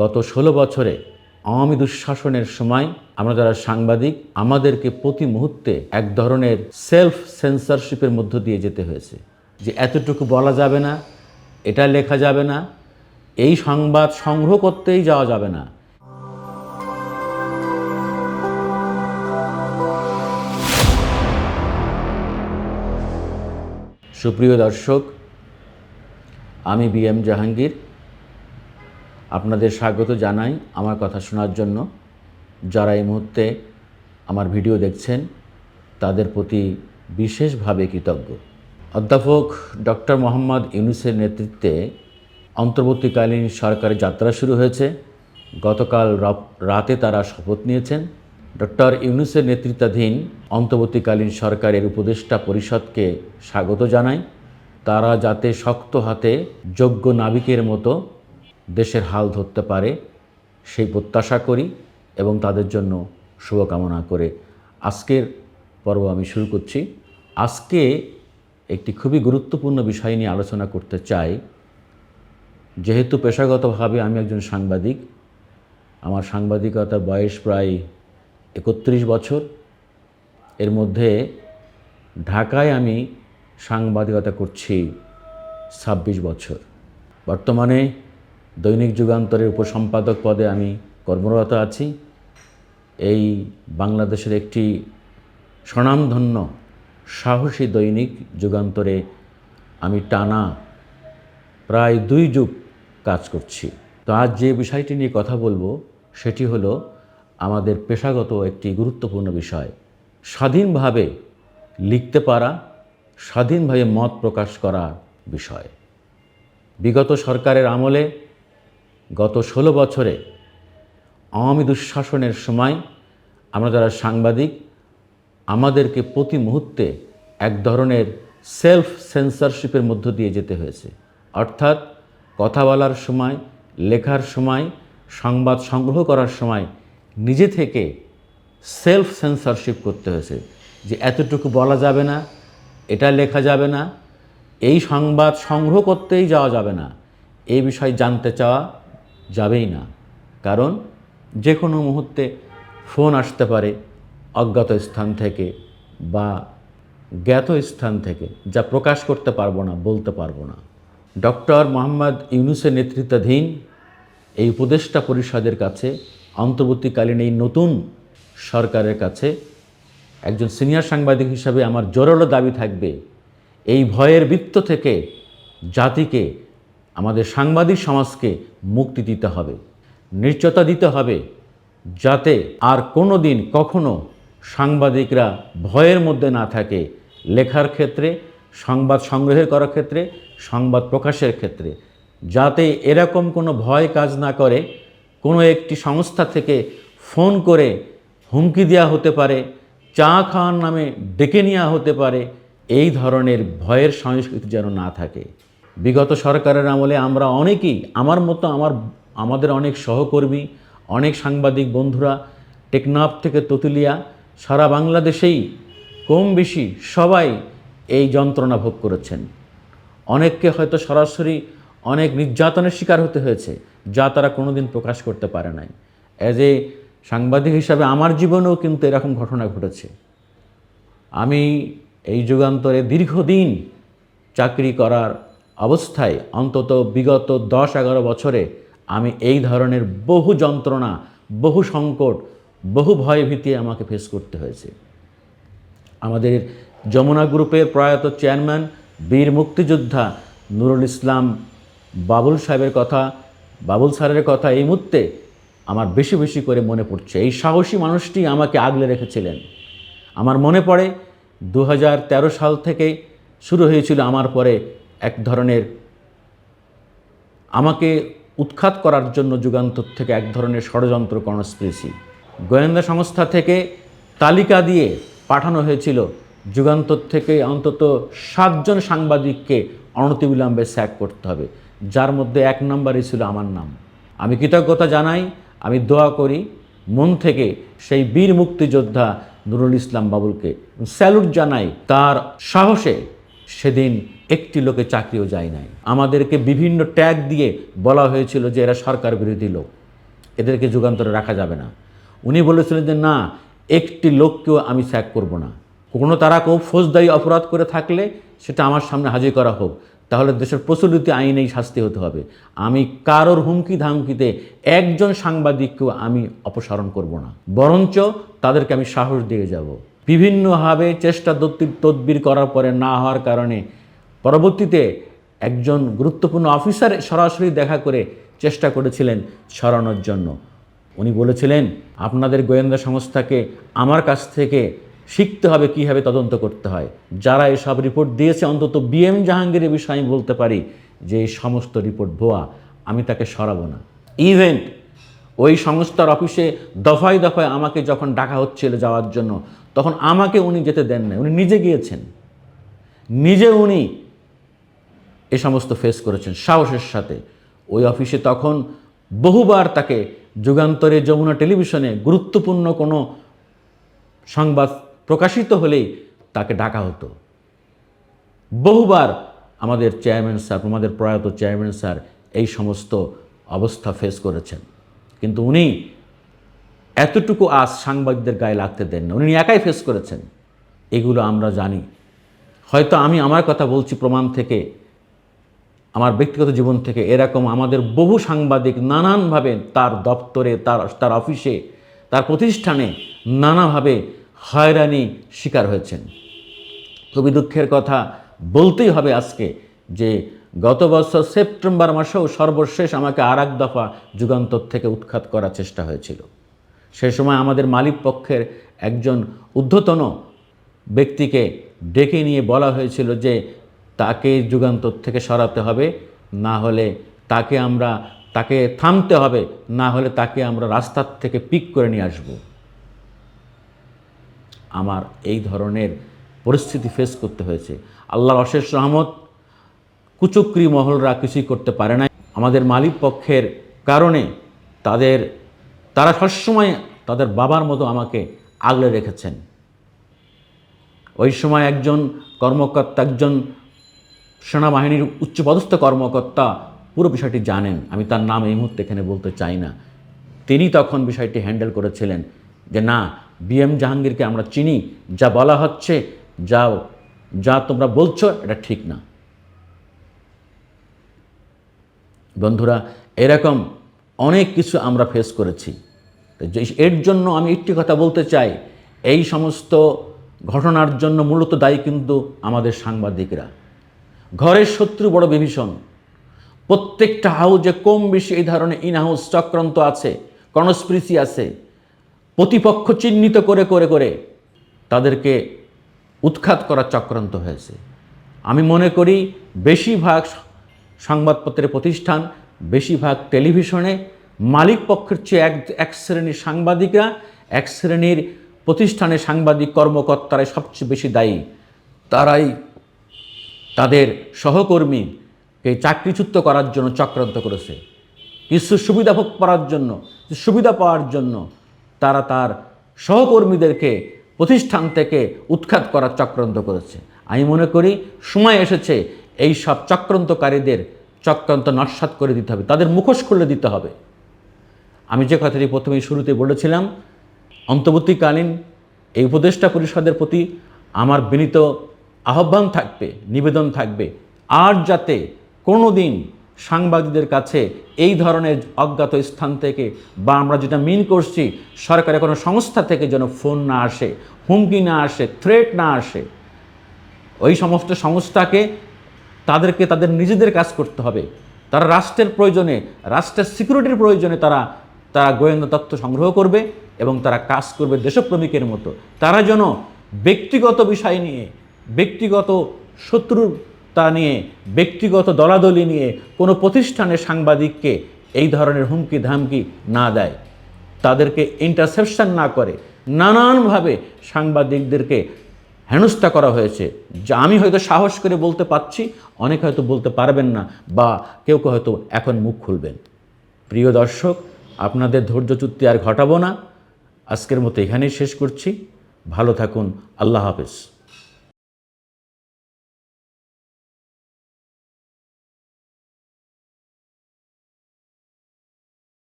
গত ষোলো বছরে আওয়ামী দুঃশাসনের সময় আমরা যারা সাংবাদিক, আমাদেরকে প্রতি মুহূর্তে এক ধরনের সেলফ সেন্সরশিপের মধ্য দিয়ে যেতে হয়েছে। যে এতটুকু বলা যাবে না, এটা লেখা যাবে না, এই সংবাদ সংগ্রহ করতেই যাওয়া যাবে না। সুপ্রিয় দর্শক, আমি বি এম জাহাঙ্গীর। আপনাদের স্বাগত জানাই আমার কথা শোনার জন্য। যারা এই মুহূর্তে আমার ভিডিও দেখছেন, তাদের প্রতি বিশেষভাবে কৃতজ্ঞ। অধ্যাপক ডক্টর মোহাম্মদ ইউনুসের নেতৃত্বে অন্তর্বর্তীকালীন সরকারের যাত্রা শুরু হয়েছে। গতকাল রাতে তারা শপথ নিয়েছেন। ডক্টর ইউনুসের নেতৃত্বাধীন অন্তর্বর্তীকালীন সরকারের উপদেষ্টা পরিষদকে স্বাগত জানাই। তারা যাতে শক্ত হাতে যোগ্য নাবিকের মতো দেশের হাল ধরতে পারে, সেই প্রত্যাশা করি এবং তাদের জন্য শুভকামনা করে আজকের পর্ব আমি শুরু করছি। আজকে একটি খুবই গুরুত্বপূর্ণ বিষয় নিয়ে আলোচনা করতে চাই। যেহেতু পেশাগতভাবে আমি একজন সাংবাদিক, আমার সাংবাদিকতার বয়স প্রায় একত্রিশ বছর। এর মধ্যে ঢাকায় আমি সাংবাদিকতা করছি ছাব্বিশ বছর। বর্তমানে দৈনিক যুগান্তরের উপসম্পাদক পদে আমি কর্মরত আছি। এই বাংলাদেশের একটি স্বনামধন্য, সাহসী দৈনিক যুগান্তরে আমি টানা প্রায় দুই যুগ কাজ করছি। তো আজ যে বিষয়টি নিয়ে কথা বলব, সেটি হলো আমাদের পেশাগত একটি গুরুত্বপূর্ণ বিষয়। স্বাধীনভাবে লিখতে পারা, স্বাধীনভাবে মত প্রকাশ করা বিষয়। বিগত সরকারের আমলে গত ষোলো বছরে আওয়ামী দুঃশাসনের সময় আমরা যারা সাংবাদিক, আমাদেরকে প্রতি মুহূর্তে এক ধরনের সেলফ সেন্সরশিপের মধ্য দিয়ে যেতে হয়েছে। অর্থাৎ কথা বলার সময়, লেখার সময়, সংবাদ সংগ্রহ করার সময় নিজে থেকে সেলফ সেন্সরশিপ করতে হয়েছে যে এতটুকু বলা যাবে না, এটা লেখা যাবে না, এই সংবাদ সংগ্রহ করতেই যাওয়া যাবে না, এই বিষয় জানতে চাওয়া যাবেই না। কারণ যে কোনো মুহূর্তে ফোন আসতে পারে অজ্ঞাত স্থান থেকে বা জ্ঞাত স্থান থেকে, যা প্রকাশ করতে পারব না, বলতে পারব না। ডক্টর মোহাম্মদ ইউনুসের নেতৃত্বাধীন এই উপদেষ্টা পরিষদের কাছে, অন্তর্বর্তীকালীন এই নতুন সরকারের কাছে একজন সিনিয়র সাংবাদিক হিসাবে আমার জোরালো দাবি থাকবে, এই ভয়ের বৃত্ত থেকে জাতিকে আমাদের সাংবাদিক সমাজকে মুক্তি দিতে হবে, নিশ্চয়তা দিতে হবে, যাতে আর কোনো দিন কখনো সাংবাদিকরা ভয়ের মধ্যে না থাকে লেখার ক্ষেত্রে, সংবাদ সংগ্রহের করার ক্ষেত্রে, সংবাদ প্রকাশের ক্ষেত্রে। যাতে এরকম কোনো ভয় কাজ না করে, কোনো একটি সংস্থা থেকে ফোন করে হুমকি দেওয়া হতে পারে, চা খাওয়ার নামে ডেকে নেওয়া হতে পারে, এই ধরনের ভয়ের সংস্কৃতি যেন না থাকে। বিগত সরকারের আমলে আমরা অনেকেই, আমার মতো আমার, আমাদের অনেক সহকর্মী, অনেক সাংবাদিক বন্ধুরা টেকনাফ থেকে তুতুলিয়া, সারা বাংলাদেশেই কম বেশি সবাই এই যন্ত্রণা ভোগ করেছেন। অনেককে হয়তো সরাসরি অনেক নির্যাতনের শিকার হতে হয়েছে, যা তারা কোনোদিন প্রকাশ করতে পারে নাই। অ্যাজ এ সাংবাদিক হিসাবে আমার জীবনেও কিন্তু এরকম ঘটনা ঘটেছে। আমি এই যুগান্তরে দীর্ঘদিন চাকরি করার অবস্থায় অন্তত বিগত দশ এগারো বছরে আমি এই ধরনের বহু যন্ত্রণা, বহু সংকট, বহু ভয়ভীতি আমাকে ফেস করতে হয়েছে। আমাদের যমুনা গ্রুপের প্রয়াত চেয়ারম্যান, বীর মুক্তিযোদ্ধা নুরুল ইসলাম বাবুল সাহেবের কথা, বাবুল স্যারের কথা এই মুহূর্তে আমার বেশি বেশি করে মনে পড়ছে। এই সাহসী মানুষটি আমাকে আগলে রেখেছিলেন। আমার মনে পড়ে দু হাজার তেরো সাল থেকে শুরু হয়েছিল আমার পরে ধরনের আমাকে উৎখাত করার জন্য যুগান্তর থেকে এক ধরনের ষড়যন্ত্র কনস্পিরেসি গোয়েন্দা সংস্থা থেকে তালিকা দিয়ে পাঠানো হয়েছিল, যুগান্তর থেকে অন্তত সাতজন সাংবাদিককে অনতিবিলম্বে স্যাক করতে হবে। যার মধ্যে এক নম্বরই ছিল আমার নাম। আমি কৃতজ্ঞতা জানাই, আমি দোয়া করি, মন থেকে সেই বীর মুক্তিযোদ্ধা নুরুল ইসলাম বাবুলকে। স্যালুট জানাই, তার সাহসে সেদিন একটি লোকে চাকরিও যায় নাই। আমাদেরকে বিভিন্ন ট্যাগ দিয়ে বলা হয়েছিল যে এরা সরকার বিরোধী লোক। এদেরকে যুগান্তরে রাখা যাবে না। উনি বলেছিলেন যে, না, একটি লোককেও আমি স্যাক করব না। কোনো তারা কেউ ফৌজদারি অপরাধ করে থাকলে সেটা আমার সামনে হাজির করা হোক। তাহলে দেশের প্রচলিত আইনেই শাস্তি হতে হবে। আমি কারোর হুমকি ধামকিতে একজন সাংবাদিককেও আমি অপসারণ করব না। বরঞ্চ তাদেরকে আমি সাহস দিয়ে যাব। বিভিন্নভাবে চেষ্টা তদবির করার পরে না হওয়ার কারণে পরবর্তীতে একজন গুরুত্বপূর্ণ অফিসার সরাসরি দেখা করে চেষ্টা করেছিলেন সরানোর জন্য। উনি বলেছিলেন, আপনাদের গোয়েন্দা সংস্থাকে আমার কাছ থেকে শিখতে হবে কীভাবে তদন্ত করতে হয়। যারা এসব রিপোর্ট দিয়েছে, অন্তত বিএম জাহাঙ্গীরের বিষয়ে আমি বলতে পারি যে এই সমস্ত রিপোর্ট ভুয়া, আমি তাকে সরাবো না। ইভেন্ট ওই সংস্থার অফিসে দফায় দফায় আমাকে যখন ডাকা হচ্ছিল যাওয়ার জন্য, তখন আমাকে উনি যেতে দেন না উনি নিজে গিয়েছেন। নিজে উনি এ সমস্ত ফেস করেছেন। সাহসের সাথে। ওই অফিসে তখন বহুবার তাকে যুগান্তরে যমুনা টেলিভিশনে গুরুত্বপূর্ণ কোনো সংবাদ প্রকাশিত হলেই তাকে ডাকা হতো। বহুবার আমাদের চেয়ারম্যান স্যার আমাদের প্রয়াত চেয়ারম্যান স্যার এই সমস্ত অবস্থা ফেস করেছেন। কিন্তু উনি এতটুকু আজ সাংবাদিকদের গায়ে লাগতে দেন না। উনি একাই ফেস করেছেন। এগুলো আমরা জানি। হয়তো আমি আমার কথা বলছি প্রমাণ থেকে আমার ব্যক্তিগত জীবন থেকে এরকম আমাদের বহু সাংবাদিক নানানভাবে তার দপ্তরে, তার তার অফিসে, তার প্রতিষ্ঠানে নানাভাবে হয়রানি শিকার হয়েছেন। খুবই দুঃখের কথা বলতেই হবে আজকে যে গত বছর সেপ্টেম্বর মাসেও সর্বশেষ আমাকে আর এক দফা যুগান্তর থেকে উৎখাত করার চেষ্টা হয়েছিল। সে সময় আমাদের মালিক পক্ষের একজন ঊর্ধ্বতন ব্যক্তিকে ডেকে নিয়ে বলা হয়েছিল যে তাকে যুগান্তর থেকে সরাতে হবে, না হলে তাকে আমরা, তাকে থামতে হবে, না হলে তাকে আমরা রাস্তার থেকে পিক করে নিয়ে আসব। আমার এই ধরনের পরিস্থিতি ফেস করতে হয়েছে। আল্লাহর অশেষ রহমত, কুচক্রি মহলরা কিছুই করতে পারে না আমাদের মালিক পক্ষের কারণে তাদের, তারা সবসময় তাদের বাবার মতো আমাকে আগলে রেখেছেন। ওই সময় একজন কর্মকর্তা, একজন সেনাবাহিনীর উচ্চপদস্থ কর্মকর্তা পুরো বিষয়টি জানেন। আমি তার নাম এই মুহূর্তে এখানে বলতে চাই না। তিনি তখন বিষয়টি হ্যান্ডেল করেছিলেন যে, না বিএম জাহাঙ্গীরকে আমরা চিনি। যা বলা হচ্ছে যা যা তোমরা বলছো, এটা ঠিক না। বন্ধুরা, এরকম অনেক কিছু আমরা ফেস করেছি। এর জন্য আমি একটি কথা বলতে চাই। এই সমস্ত ঘটনার জন্য মূলত দায়ী কিন্তু আমাদের সাংবাদিকরা। ঘরের শত্রু বড় বিভীষণ। প্রত্যেকটা হাউজে কম বেশি এই ধরনের ইন হাউস চক্রান্ত আছে কনস্পিরিসি আছে। প্রতিপক্ষ চিহ্নিত করে করে করে তাদেরকে উৎখাত করার চক্রান্ত হয়েছে। আমি মনে করি বেশিরভাগ সংবাদপত্রের প্রতিষ্ঠান, বেশিরভাগ টেলিভিশনে মালিক পক্ষের চেয়ে এক এক শ্রেণির সাংবাদিকরা, এক শ্রেণির প্রতিষ্ঠানের সাংবাদিক কর্মকর্তারাই সবচেয়ে বেশি দায়ী। তারাই তাদের সহকর্মীকে চাকরিচ্যুত করার জন্য চক্রান্ত করেছে। কিছু সুবিধা ভোগ করার জন্য সুবিধা পাওয়ার জন্য তারা তার সহকর্মীদেরকে প্রতিষ্ঠান থেকে উৎখাত করার চক্রান্ত করেছে। আমি মনে করি সময় এসেছে এই সব চক্রান্তকারীদের চক্রান্ত নস্বাত করে দিতে হবে। তাদের মুখোশ খুলে দিতে হবে। আমি যে কথাটি প্রথমে শুরুতে বলেছিলাম, অন্তর্বর্তীকালীন এই উপদেষ্টা পরিষদের প্রতি আমার বিনীত আহ্বান থাকবে, নিবেদন থাকবে। আর যাতে কোনো দিন সাংবাদিকদের কাছে এই ধরনের অজ্ঞাত স্থান থেকে বা আমরা যেটা মিন করছি, সরকারের কোনো সংস্থা থেকে যেন ফোন না আসে, হুমকি না আসে থ্রেট না আসে, ওই সমস্ত সংস্থাকে তাদেরকে তাদের নিজেদের কাজ করতে হবে। তারা রাষ্ট্রের প্রয়োজনে, রাষ্ট্রের সিকিউরিটির প্রয়োজনে তারা তারা গোয়েন্দা তথ্য সংগ্রহ করবে এবং তারা কাজ করবে দেশপ্রেমিকের মতো। তারা যেন ব্যক্তিগত বিষয় নিয়ে ব্যক্তিগত শত্রুতা নিয়ে, ব্যক্তিগত দলাদলি নিয়ে কোনো প্রতিষ্ঠানের সাংবাদিককে এই ধরনের হুমকি ধামকি না দেয়। তাদেরকে ইন্টারসেপশন না করে, নানানভাবে সাংবাদিকদেরকে হেনস্থা করা হয়েছে। যা আমি হয়তো সাহস করে বলতে পারছি, অনেক হয়তো বলতে পারবেন না বা কেউ কেউ হয়তো এখন মুখ খুলবেন। প্রিয় দর্শক, আপনাদের ধৈর্যচ্যুতি আর ঘটাবো না। আজকের মতো এখানেই শেষ করছি। ভালো থাকুন। আল্লাহ হাফেজ।